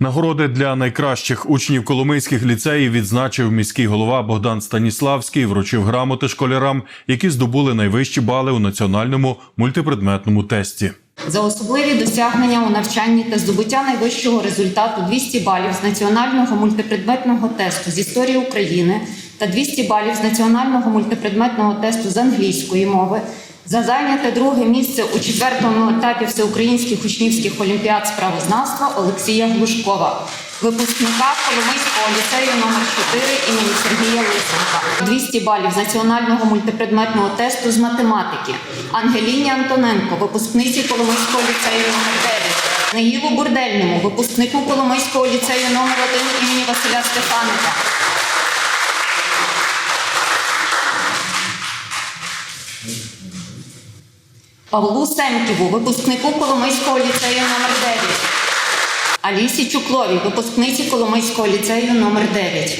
Нагороди для найкращих учнів коломийських ліцеїв відзначив міський голова Богдан Станіславський, вручив грамоти школярам, які здобули найвищі бали у національному мультипредметному тесті. За особливі досягнення у навчанні та здобуття найвищого результату 200 балів з національного мультипредметного тесту з історії України та 200 балів з національного мультипредметного тесту з англійської мови. За зайняте друге місце у четвертому етапі всеукраїнських учнівських олімпіад з правознавства Олексія Глушкова, випускника Коломийського ліцею номер 4 імені Сергія Лисенка. 200 балів з національного мультипредметного тесту з математики. Ангеліні Антоненко, випускниці Коломийського ліцею номер 9 Неїлу Бурдельному, випускнику Коломийського ліцею номер 1 імені Василя Стефаника. Павлу Семківу, випускнику Коломийського ліцею номер 9 Алісі Чукловій, випускниці Коломийського ліцею номер 9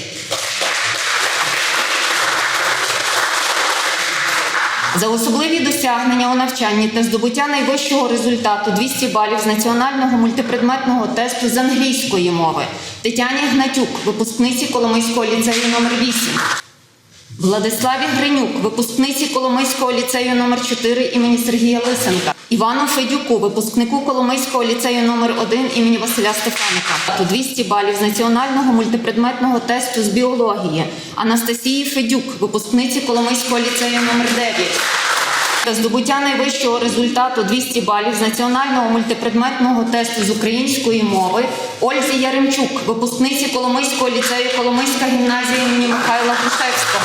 За особливі досягнення у навчанні та здобуття найвищого результату 200 балів з національного мультипредметного тесту з англійської мови. Тетяні Гнатюк, випускниці Коломийського ліцею номер 8 Владиславі Гринюк, випускниці Коломийського ліцею номер 4 імені Сергія Лисенка, Івану Федюку, випускнику Коломийського ліцею номер 1 імені Василя Стефаника, 200 балів з національного мультипредметного тесту з біології, Анастасії Федюк, випускниці Коломийського ліцею номер 9 та здобуття найвищого результату 200 балів з національного мультипредметного тесту з української мови Ользі Яремчук, випускниці Коломийського ліцею Коломийська гімназія імені Михайла Грушевського.